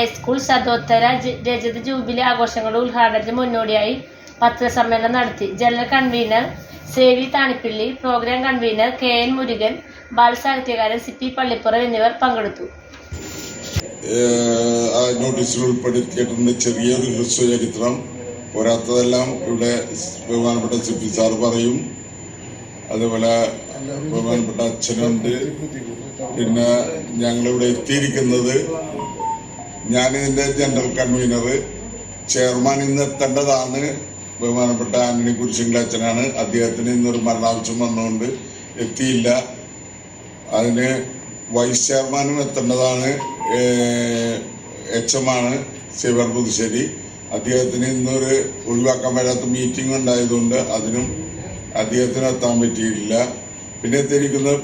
High school ശതോത്തര രജത jubilee ആഘോഷങ്ങളുടെ ഉദ്ഘാടനത്തിന് മുന്നോടിയായി പത്രസമ്മേളനം നടത്തി. General convener Savi Thanippilly program convener K N Murugan ബാലസാഹിത്യകാരൻ C P Pallippuram എന്നിവർ പങ്കെടുത്തു. ആ നോട്ടീസിൽ ഉൾപ്പെടുത്തിയിട്ടുണ്ട്. ചെറിയൊരു ഹ്രസ്വചരിത്രം പോരാത്തതെല്ലാം ഇവിടെ ബഹുമാനപ്പെട്ട സി പി സാർ പറയും. അതുപോലെ ബഹുമാനപ്പെട്ട അച്ഛനുണ്ട്. പിന്നെ ഞങ്ങളിവിടെ എത്തിയിരിക്കുന്നത് ഞാനിതിന്റെ ജനറൽ കൺവീനർ ചെയർമാൻ ഇന്ന് എത്തേണ്ടതാണ്. ബഹുമാനപ്പെട്ട ആന്റണി അച്ഛനാണ്. അദ്ദേഹത്തിന് ഇന്നൊരു മരണാവശ്യം വന്നുകൊണ്ട് എത്തിയില്ല. അതിന് വൈസ് ചെയർമാനും എത്തേണ്ടതാണ്. എച്ച് എം ആണ് ശിവൻ പുതുശ്ശേരി. അദ്ദേഹത്തിന് ഇന്നൊരു ഒഴിവാക്കാൻ പറ്റാത്ത മീറ്റിംഗ് ഉണ്ടായതുകൊണ്ട് അതിനും അദ്ദേഹത്തിന് എത്താൻ പറ്റിയിട്ടില്ല പിന്നെ എത്തിയിരിക്കുന്നത്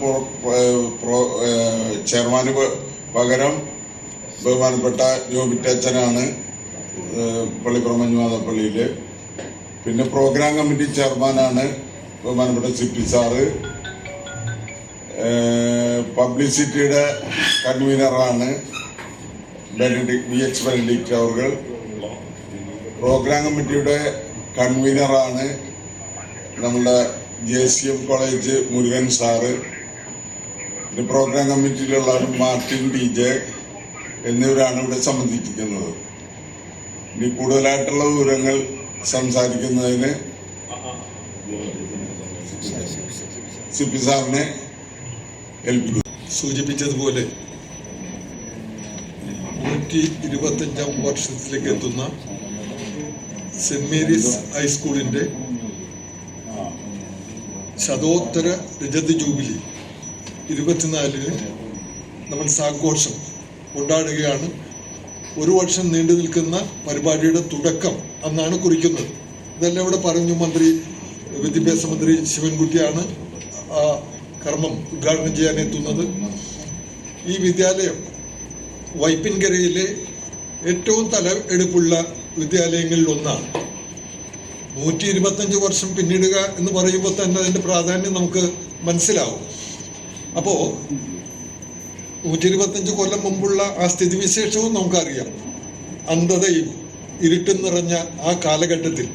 ചെയർമാന് പകരം ബഹുമാനപ്പെട്ട ജോബിറ്റച്ചനാണ് പള്ളിപ്പുറം മഞ്ഞുമാതപ്പള്ളിയിൽ പിന്നെ പ്രോഗ്രാം കമ്മിറ്റി ചെയർമാനാണ് ബഹുമാനപ്പെട്ട സി പി സാറ് പബ്ലിസിറ്റിയുടെ കൺവീനറാണ് ബെനഡിക് വി എച്ച് ബെനഡിക്ട് അവർ പ്രോഗ്രാം കമ്മിറ്റിയുടെ കൺവീനറാണ് നമ്മുടെ J C M college Murugan sir. Program കമ്മിറ്റിയിലുള്ള Martin D J എന്നിവരാണ് ഇവിടെ സംബന്ധിച്ചിരിക്കുന്നത്. ഇനി കൂടുതലായിട്ടുള്ള വിവരങ്ങൾ സംസാരിക്കുന്നതിന് സി പി സാറിനെ ഏൽപ്പിക്കും സൂചിപ്പിച്ചതുപോലെ നൂറ്റി ഇരുപത്തഞ്ചാം വർഷത്തിലേക്ക് എത്തുന്ന സെന്റ് മേരീസ് ഹൈസ്കൂളിന്റെ ശതോത്തര രജത ജൂബിലി ഇരുപത്തിനാലിന് നമ്മൾ സാഘോഷം കൊണ്ടാടുകയാണ് ഒരു വർഷം നീണ്ടു നിൽക്കുന്ന പരിപാടിയുടെ തുടക്കം അന്നാണ് കുറിക്കുന്നത്. ഇതെല്ലാം ഇവിടെ പറഞ്ഞു മന്ത്രി വിദ്യാഭ്യാസ മന്ത്രി ശിവൻകുട്ടിയാണ് ആ കർമ്മം ഉദ്ഘാടനം ചെയ്യാൻ എത്തുന്നത്. ഈ വിദ്യാലയം വൈപ്പിൻകരയിലെ ഏറ്റവും തല എടുപ്പുള്ള വിദ്യാലയങ്ങളിൽ ഒന്നാണ്. നൂറ്റി ഇരുപത്തഞ്ച് വർഷം പിന്നിടുക എന്ന് പറയുമ്പോൾ തന്നെ അതിന്റെ പ്രാധാന്യം നമുക്ക് മനസ്സിലാവും. അപ്പോ നൂറ്റി ഇരുപത്തഞ്ച് കൊല്ലം മുമ്പുള്ള ആ സ്ഥിതിവിശേഷവും നമുക്കറിയാം. അന്ധതയും ഇരുട്ടും നിറഞ്ഞ ആ കാലഘട്ടത്തിൽ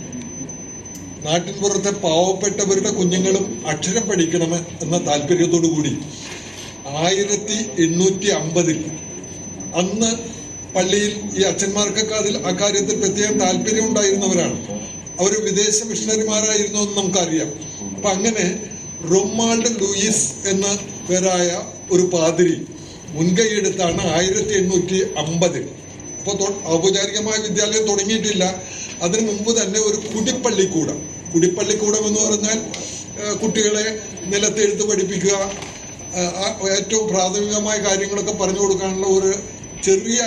നാട്ടിൻ പുറത്തെ പാവപ്പെട്ടവരുടെ കുഞ്ഞുങ്ങളും അക്ഷരം പഠിക്കണം എന്ന താല്പര്യത്തോടു കൂടി ആയിരത്തി എണ്ണൂറ്റി അമ്പതിൽ അന്ന് പള്ളിയിൽ ഈ അച്ഛന്മാർക്കൊക്കെ അതിൽ അക്കാര്യത്തിൽ പ്രത്യേകം താല്പര്യം ഉണ്ടായിരുന്നവരാണ്. അവർ വിദേശ മിഷണറിമാരായിരുന്നു എന്ന് നമുക്കറിയാം. അപ്പൊ അങ്ങനെ റൊമാൾഡ് ലൂയിസ് എന്ന പേരായ ഒരു പാതിരി മുൻകൈയെടുത്താണ് ആയിരത്തി എണ്ണൂറ്റി അമ്പതിൽ ഇപ്പോൾ ഔപചാരികമായ വിദ്യാലയം തുടങ്ങിയിട്ടില്ല. അതിനു മുമ്പ് തന്നെ ഒരു കുടിപ്പള്ളിക്കൂടം. കുടിപ്പള്ളിക്കൂടം എന്ന് പറഞ്ഞാൽ കുട്ടികളെ നിലത്തെഴുത്ത് പഠിപ്പിക്കുക ഏറ്റവും പ്രാഥമികമായ കാര്യങ്ങളൊക്കെ പറഞ്ഞു കൊടുക്കാനുള്ള ഒരു ചെറിയ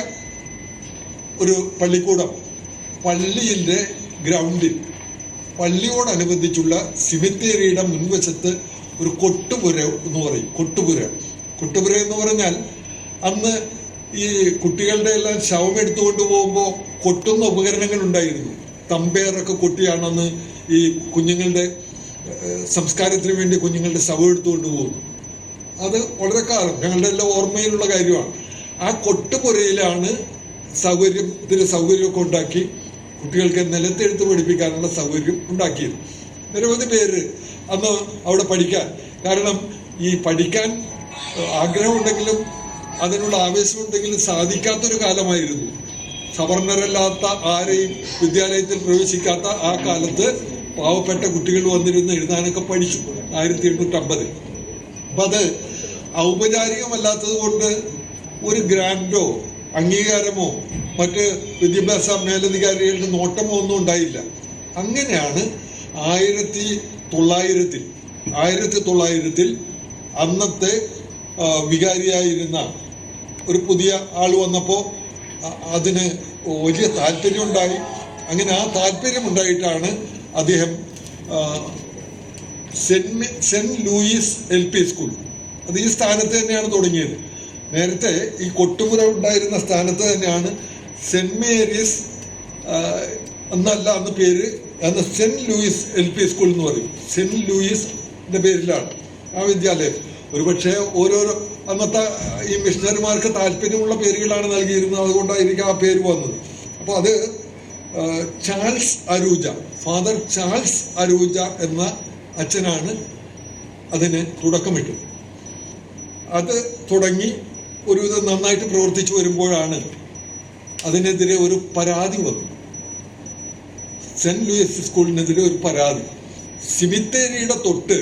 ഒരു പള്ളിക്കൂടം പള്ളിയിന്റെ ഗ്രൗണ്ടിൽ. പള്ളിയോടനുബന്ധിച്ചുള്ള സിമിത്തേരിയുടെ മുൻവശത്ത് ഒരു കൊട്ടുപുര എന്ന് പറയും. കൊട്ടുപുര. കൊട്ടുപുര എന്ന് പറഞ്ഞാൽ അന്ന് ഈ കുട്ടികളുടെ എല്ലാം ശവം എടുത്തുകൊണ്ട് പോകുമ്പോൾ കൊട്ടുന്ന ഉപകരണങ്ങൾ ഉണ്ടായിരുന്നു. തമ്പേറൊക്കെ കൊട്ടിയാണെന്ന് ഈ കുഞ്ഞുങ്ങളുടെ സംസ്കാരത്തിന് വേണ്ടി കുഞ്ഞുങ്ങളുടെ ശവം എടുത്തുകൊണ്ട് പോകുന്നു. അത് വളരെ കാലം ഞങ്ങളുടെ എല്ലാം ഓർമ്മയിലുള്ള കാര്യമാണ്. ആ കൊട്ടുപുരയിലാണ് സൗകര്യത്തിന് സൗകര്യമൊക്കെ ഉണ്ടാക്കി കുട്ടികൾക്ക് നിലത്തെഴുത്ത് പഠിപ്പിക്കാനുള്ള സൗകര്യം ഉണ്ടാക്കിയത്. നിരവധി പേര് അന്ന് അവിടെ പഠിക്കാൻ. കാരണം ഈ പഠിക്കാൻ ആഗ്രഹമുണ്ടെങ്കിലും അതിനുള്ള ആവേശമുണ്ടെങ്കിലും സാധിക്കാത്തൊരു കാലമായിരുന്നു. സവർണരല്ലാത്ത ആരെയും വിദ്യാലയത്തിൽ പ്രവേശിക്കാത്ത ആ കാലത്ത് പാവപ്പെട്ട കുട്ടികൾ വന്നിരുന്ന് എഴുതാനൊക്കെ പഠിച്ചു. ആയിരത്തി എണ്ണൂറ്റമ്പതിൽ അപ്പം അത് ഔപചാരികമല്ലാത്തത് കൊണ്ട് ഒരു ഗ്രാൻഡോ അംഗീകാരമോ മറ്റ് വിദ്യാഭ്യാസ മേലധികാരികളുടെ നോട്ടമോ ഒന്നും ഉണ്ടായില്ല. അങ്ങനെയാണ് ആയിരത്തി തൊള്ളായിരത്തിൽ ആയിരത്തി തൊള്ളായിരത്തിൽ അന്നത്തെ വികാരിയായിരുന്ന ഒരു പുതിയ ആൾ വന്നപ്പോൾ അതിന് വലിയ താല്പര്യമുണ്ടായി. അങ്ങനെ ആ താല്പര്യമുണ്ടായിട്ടാണ് അദ്ദേഹം Saint Saint Louis L P school. അത് ഈ സ്ഥാനത്ത് തന്നെയാണ് തുടങ്ങിയത്. നേരത്തെ ഈ കൊട്ടുപുര ഉണ്ടായിരുന്ന സ്ഥാനത്ത് തന്നെയാണ് സെന്റ് മേരീസ് എന്നല്ല അന്ന് പേര് അന്ന് Saint Louis L P school എന്ന് പറയും. സെന്റ് ലൂയിസിന്റെ പേരിലാണ് ആ വിദ്യാലയം. ഒരുപക്ഷെ ഓരോരോ അന്നത്തെ ഈ മിഷണറിമാർക്ക് താല്പര്യമുള്ള പേരുകളാണ് നൽകിയിരുന്നത്. അതുകൊണ്ടായിരിക്കും ആ പേര് വന്നത്. അപ്പോൾ അത് Charles Arooja father Charles Arooja എന്ന അച്ഛനാണ് അതിന് തുടക്കമിട്ടത്. അത് തുടങ്ങി ഒരുവിധം നന്നായിട്ട് പ്രവർത്തിച്ചു വരുമ്പോഴാണ് അതിനെതിരെ ഒരു പരാതി വന്നു സെന്റ് ലൂയിസ് സ്കൂളിനെതിരെ ഒരു പരാതി. സിമിത്തേരിയുടെ തൊട്ട്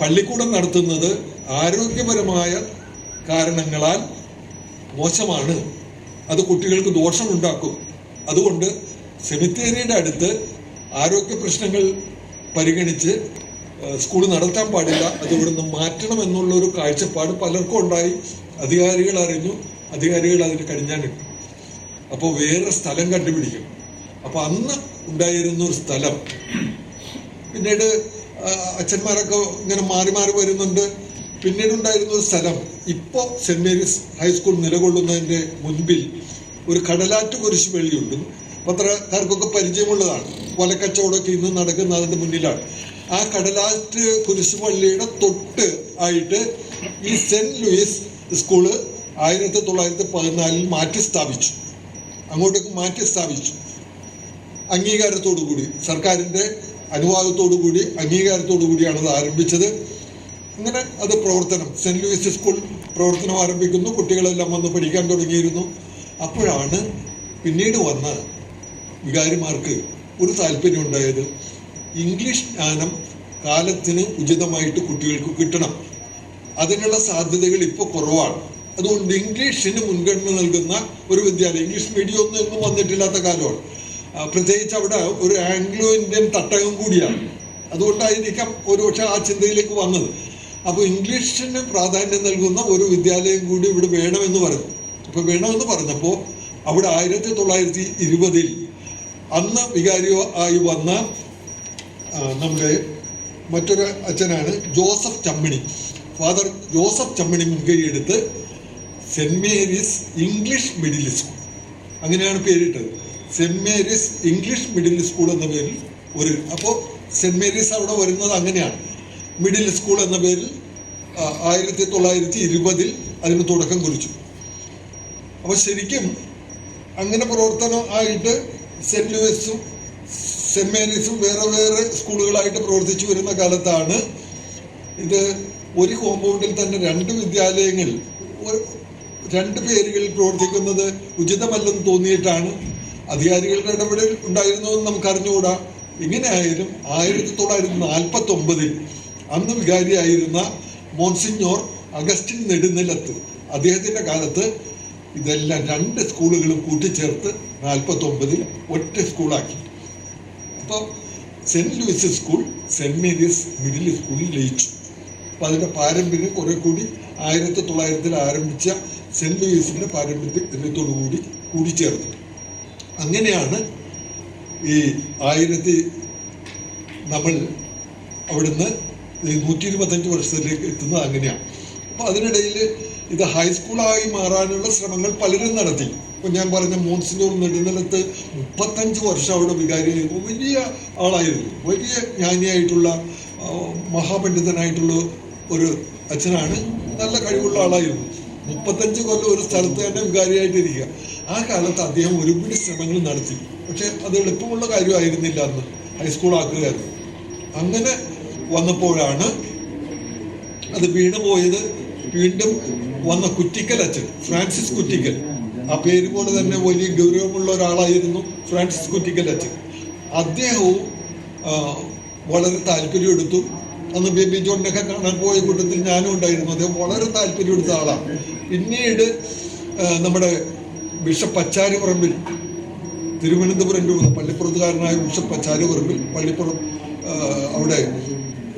പള്ളിക്കൂടം നടത്തുന്നത് ആരോഗ്യപരമായ കാരണങ്ങളാൽ മോശമാണ്. അത് കുട്ടികൾക്ക് ദോഷമുണ്ടാക്കും. അതുകൊണ്ട് സെമിത്തേരിയുടെ അടുത്ത് ആരോഗ്യ പ്രശ്നങ്ങൾ പരിഗണിച്ച് സ്കൂൾ നടത്താൻ പാടില്ല. അത് ഇവിടുന്ന് മാറ്റണം എന്നുള്ള ഒരു കാഴ്ചപ്പാട് പലർക്കും ഉണ്ടായി. അധികാരികൾ അറിഞ്ഞു. അധികാരികൾ അതിന് കടിഞ്ഞാനിട്ടു അപ്പോൾ വേറെ സ്ഥലം കണ്ടുപിടിക്കും. അപ്പോൾ അന്ന് ഉണ്ടായിരുന്ന ഒരു സ്ഥലം. പിന്നീട് അച്ഛന്മാരൊക്കെ ഇങ്ങനെ മാറി മാറി വരുന്നുണ്ട്. പിന്നീട് ഉണ്ടായിരുന്ന ഒരു സ്ഥലം ഇപ്പോൾ സെന്റ് മേരീസ് ഹൈസ്കൂൾ നിലകൊള്ളുന്നതിന്റെ മുൻപിൽ ഒരു കടലാറ്റ് കുരിശ് പള്ളിയുണ്ട് പത്രക്കാർക്കൊക്കെ പരിചയമുള്ളതാണ്. വലക്കച്ചവടമൊക്കെ ഇന്ന് നടക്കുന്ന അതിന്റെ മുന്നിലാണ്. ആ കടലാറ്റ് കുരിശ് പള്ളിയുടെ തൊട്ട് ആയിട്ട് ഈ സെന്റ് ലൂയിസ് സ്കൂൾ ആയിരത്തി തൊള്ളായിരത്തി പതിനാലിൽ മാറ്റി സ്ഥാപിച്ചു. അങ്ങോട്ടേക്ക് മാറ്റി സ്ഥാപിച്ചു. അംഗീകാരത്തോടു കൂടി സർക്കാരിന്റെ അനുവാദത്തോടു കൂടി അംഗീകാരത്തോടു കൂടിയാണ് അത് ആരംഭിച്ചത്. അങ്ങനെ അത് പ്രവർത്തനം. സെന്റ് ലൂയിസ് സ്കൂൾ പ്രവർത്തനം ആരംഭിക്കുന്നു. കുട്ടികളെല്ലാം വന്ന് പഠിക്കാൻ തുടങ്ങിയിരുന്നു. അപ്പോഴാണ് പിന്നീട് വന്ന വികാരിമാർക്ക് ഒരു താല്പര്യം ഉണ്ടായത്. ഇംഗ്ലീഷ് ജ്ഞാനം കാലത്തിന് ഉചിതമായിട്ട് കുട്ടികൾക്ക് കിട്ടണം. അതിനുള്ള സാധ്യതകൾ ഇപ്പോൾ കുറവാണ്. അതുകൊണ്ട് ഇംഗ്ലീഷിന് മുൻഗണന നൽകുന്ന ഒരു വിദ്യാലയം ഇംഗ്ലീഷ് മീഡിയം ഒന്നും എങ്ങും വന്നിട്ടില്ലാത്ത കാലമാണ്. പ്രത്യേകിച്ച് അവിടെ ഒരു ആംഗ്ലോ ഇന്ത്യൻ തട്ടകം കൂടിയാണ്. അതുകൊണ്ടായിരിക്കാം ഒരുപക്ഷെ ആ ചിന്തയിലേക്ക് വന്നത്. അപ്പോൾ ഇംഗ്ലീഷിന് പ്രാധാന്യം നൽകുന്ന ഒരു വിദ്യാലയം കൂടി ഇവിടെ വേണമെന്ന് പറഞ്ഞു. അപ്പൊ വേണമെന്ന് പറഞ്ഞപ്പോൾ അവിടെ ആയിരത്തി തൊള്ളായിരത്തി ഇരുപതിൽ അന്ന് വികാരിയോ ആയി വന്ന നമ്മുടെ മറ്റൊരു അച്ഛനാണ് Joseph Chammini. Father Joseph Chammini മുൻകൈയെടുത്ത് Saint Mary's English middle school. അങ്ങനെയാണ് പേരിട്ടത്. Saint Mary's English middle school എന്ന പേരിൽ ഒരു അപ്പോൾ സെന്റ് മേരീസ് അവിടെ വരുന്നത് അങ്ങനെയാണ്. മിഡിൽ സ്കൂൾ എന്ന പേരിൽ ആയിരത്തി തൊള്ളായിരത്തി ഇരുപതിൽ അതിന് തുടക്കം കുറിച്ചു. അപ്പോൾ ശരിക്കും അങ്ങനെ പ്രവർത്തനം ആയിട്ട് സെന്റ് ലൂയിസും സെന്റ് മേരീസും വേറെ വേറെ സ്കൂളുകളായിട്ട് പ്രവർത്തിച്ചു വരുന്ന കാലത്താണ് ഇത് ഒരു കോമ്പൗണ്ടിൽ തന്നെ രണ്ട് വിദ്യാലയങ്ങൾ രണ്ട് പേരുകളിൽ പ്രവർത്തിക്കുന്നത് ഉചിതമല്ലെന്ന് തോന്നിയിട്ടാണ് അധികാരികളുടെ ഇടപെടൽ ഉണ്ടായിരുന്നു എന്ന് നമുക്ക് അറിഞ്ഞുകൂടാ ഇങ്ങനെയായാലും ആയിരത്തി തൊള്ളായിരത്തി നാൽപ്പത്തി ഒമ്പതിൽ അന്ന് വികാരിയായിരുന്ന മോൺസിഞ്ഞോർ അഗസ്റ്റിൻ നെടുനിലത്ത്. അദ്ദേഹത്തിന്റെ കാലത്ത് ഇതെല്ലാം രണ്ട് സ്കൂളുകളും കൂട്ടിച്ചേർത്ത് നാൽപ്പത്തി ഒമ്പതിൽ ഒറ്റ സ്കൂളാക്കി. അപ്പോൾ Saint Louis school Saint Mary's middle സ്കൂളിൽ ലയിച്ചു. അപ്പോൾ അതിന്റെ പാരമ്പര്യം കുറെ കൂടി ആയിരത്തി തൊള്ളായിരത്തിൽ ആരംഭിച്ച സെന്റ് ലൂയിസിന്റെ പാരമ്പര്യത്തോടു കൂടി കൂടിച്ചേർന്നു. അങ്ങനെയാണ് ഈ ആയിരത്തി നമ്മൾ അവിടുന്ന് നൂറ്റി ഇരുപത്തഞ്ച് വർഷത്തിലേക്ക് എത്തുന്നത് അങ്ങനെയാണ്. അപ്പോൾ അതിനിടയിൽ ഇത് ഹൈസ്കൂളായി മാറാനുള്ള ശ്രമങ്ങൾ പലരും നടത്തി. ഇപ്പൊ ഞാൻ പറഞ്ഞ മോൺസിനോർ നെടുന്നിലത്ത് മുപ്പത്തഞ്ച് വർഷം അവിടെ വികാരി വലിയ ആളായിരുന്നു. വലിയ ജ്ഞാനിയായിട്ടുള്ള മഹാപണ്ഡിതനായിട്ടുള്ള ഒരു അച്ഛനാണ്. നല്ല കഴിവുള്ള ആളായിരുന്നു. മുപ്പത്തഞ്ച് കൊല്ലം ഒരു സ്ഥലത്ത് തന്നെ വികാരിയായിട്ടിരിക്കുക. ആ കാലത്ത് അദ്ദേഹം ഒരുപാട് ശ്രമങ്ങൾ നടത്തി. പക്ഷെ അത് എളുപ്പമുള്ള കാര്യമായിരുന്നില്ല അന്ന് ഹൈസ്കൂൾ ആക്കുകയായിരുന്നു. അങ്ങനെ വന്നപ്പോഴാണ് അത് വീണുപോയത് വീണ്ടും വന്ന കുറ്റിക്കൽ അച്ഛൻ ഫ്രാൻസിസ് കുറ്റിക്കൽ. ആ പേര് പോലെ തന്നെ വലിയ ഗൗരവമുള്ള ഒരാളായിരുന്നു ഫ്രാൻസിസ് കുറ്റിക്കൽ അച്ഛൻ. അദ്ദേഹവും വളരെ താല്പര്യം എടുത്തു. അന്ന് ബേബി ജോണിനൊക്കെ കാണാൻ പോയ കൂട്ടത്തിൽ ഞാനും ഉണ്ടായിരുന്നു. അദ്ദേഹം വളരെ താല്പര്യം എടുത്ത ആളാണ് പിന്നീട് നമ്മുടെ ബിഷപ്പ് പച്ചാരി പറമ്പിൽ തിരുവനന്തപുരം രൂപ പള്ളിപ്പുറത്തുകാരനായ ബിഷപ്പ് പച്ചാരി പറമ്പിൽ പള്ളിപ്പുറം അവിടെ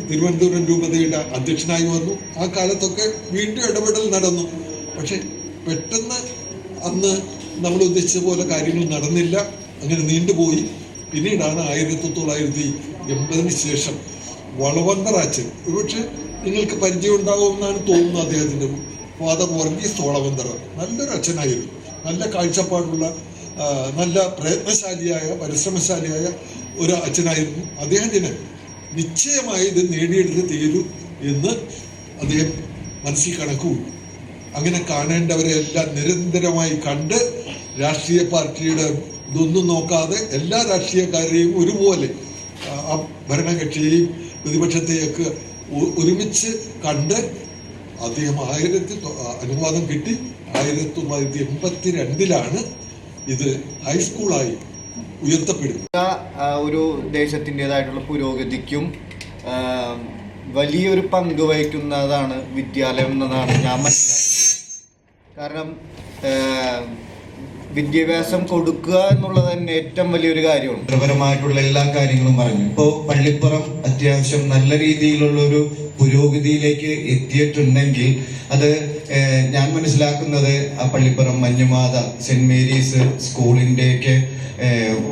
തിരുവനന്തപുരം രൂപതയുടെ അധ്യക്ഷനായി വന്നു. ആ കാലത്തൊക്കെ വീണ്ടും ഇടപെടൽ നടന്നു. പക്ഷെ പെട്ടെന്ന് അന്ന് നമ്മൾ ഉദ്ദേശിച്ച പോലെ കാര്യങ്ങൾ നടന്നില്ല. അങ്ങനെ നീണ്ടുപോയി. പിന്നീടാണ് ആയിരത്തി തൊള്ളായിരത്തി എൺപതിന് ശേഷം വളവന്തറാച്ചൻ ഒരുപക്ഷെ നിങ്ങൾക്ക് പരിചയം ഉണ്ടാവുമെന്നാണ് തോന്നുന്നത് അദ്ദേഹത്തിന്റെ ഫാദർ വർഗീസ് വളവന്തറ നല്ലൊരു അച്ഛനായിരുന്നു. നല്ല കാഴ്ചപ്പാടുള്ള നല്ല പ്രയത്നശാലിയായ പരിശ്രമശാലിയായ ഒരു അച്ഛനായിരുന്നു. അദ്ദേഹത്തിന് നിശ്ചയമായി ഇത് നേടിയെടുത്ത് തീരൂ എന്ന് അദ്ദേഹം മനസ്സിൽ കണക്കും അങ്ങനെ കാണേണ്ടവരെ എല്ലാം നിരന്തരമായി കണ്ട് രാഷ്ട്രീയ പാർട്ടിയുടെ ഇതൊന്നും നോക്കാതെ എല്ലാ രാഷ്ട്രീയക്കാരെയും ഒരുപോലെ ആ, ഭരണകക്ഷിയെയും പ്രതിപക്ഷത്തെയൊക്കെ ഒരുമിച്ച് കണ്ട് അദ്ദേഹം ആയിരത്തി അനുവാദം കിട്ടി. ആയിരത്തി തൊള്ളായിരത്തി എൺപത്തി രണ്ടിലാണ് ഇത് ഹൈസ്കൂളായി ഉയർത്തപ്പെടുന്നത് ആ, ഒരു ദേശത്തിന്റെതായിട്ടുള്ള പുരോഗതിക്കും വലിയൊരു പങ്ക് വഹിക്കുന്നതാണ് വിദ്യാലയം എന്നതാണ് ഞാൻ മനസ്സിലാക്കുന്നത്. കാരണം വിദ്യാഭ്യാസം കൊടുക്കുക എന്നുള്ളത് തന്നെ ഏറ്റവും വലിയൊരു കാര്യമാണ്. പരമായിട്ടുള്ള എല്ലാ കാര്യങ്ങളും പറഞ്ഞു. ഇപ്പോൾ പള്ളിപ്പുറം അത്യാവശ്യം നല്ല രീതിയിലുള്ള ഒരു പുരോഗതിയിലേക്ക് എത്തിയിട്ടുണ്ടെങ്കിൽ അത് ഞാൻ മനസ്സിലാക്കുന്നത് ആ പള്ളിപ്പുറം മഞ്ഞുമാത സെന്റ് മേരീസ് സ്കൂളിന്റെയൊക്കെ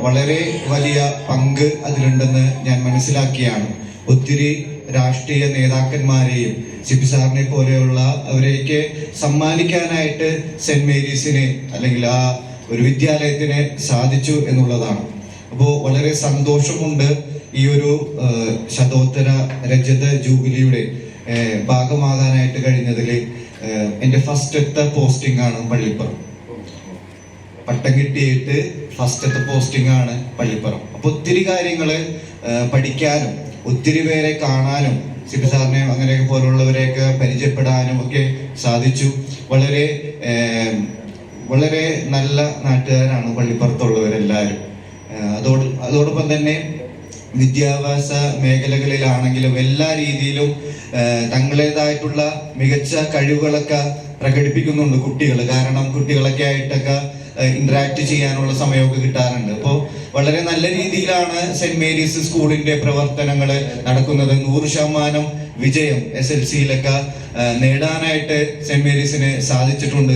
വളരെ വലിയ പങ്ക് അതിലുണ്ടെന്ന് ഞാൻ മനസ്സിലാക്കിയാണ്. ഒത്തിരി രാഷ്ട്രീയ നേതാക്കന്മാരെയും സിബി സാറിനെ പോലെയുള്ള അവരെയൊക്കെ സമ്മാനിക്കാനായിട്ട് സെന്റ് മേരീസിന് അല്ലെങ്കിൽ ആ ഒരു വിദ്യാലയത്തിന് സാധിച്ചു എന്നുള്ളതാണ്. അപ്പോൾ വളരെ സന്തോഷമുണ്ട് ഈ ഒരു ശതോത്തര രജത ജൂബിലിയുടെ ഭാഗമാകാനായിട്ട് കഴിഞ്ഞതിൽ എന്റെ ഫസ്റ്റത്തെ പോസ്റ്റിംഗ് ആണ് പള്ളിപ്പുറം. പട്ടം കിട്ടിയിട്ട് ഫസ്റ്റത്തെ പോസ്റ്റിംഗ് ആണ് പള്ളിപ്പുറം. അപ്പൊ ഒത്തിരി കാര്യങ്ങൾ പഠിക്കാനും ഒത്തിരി പേരെ കാണാനും സിബി സാറിനെ അങ്ങനെയൊക്കെ പോലുള്ളവരെയൊക്കെ പരിചയപ്പെടാനും ഒക്കെ സാധിച്ചു. വളരെ വളരെ നല്ല നാട്ടുകാരാണ് പള്ളിപ്പുറത്തുള്ളവരെല്ലാവരും. അതോട് അതോടൊപ്പം തന്നെ വിദ്യാഭ്യാസ മേഖലകളിലാണെങ്കിലും എല്ലാ രീതിയിലും തങ്ങളേതായിട്ടുള്ള മികച്ച കഴിവുകളൊക്കെ പ്രകടിപ്പിക്കുന്നുണ്ട് കുട്ടികൾ കാരണം കുട്ടികളൊക്കെ ആയിട്ടൊക്കെ ഇന്ററാക്ട് ചെയ്യാനുള്ള സമയമൊക്കെ കിട്ടാറുണ്ട്. അപ്പോൾ വളരെ നല്ല രീതിയിലാണ് സെന്റ് മേരീസ് സ്കൂളിന്റെ പ്രവർത്തനങ്ങൾ നടക്കുന്നത്. നൂറ് ശതമാനം വിജയം എസ് എൽ സിയിലൊക്കെ നേടാനായിട്ട് സെന്റ് മേരീസിന് സാധിച്ചിട്ടുണ്ട്.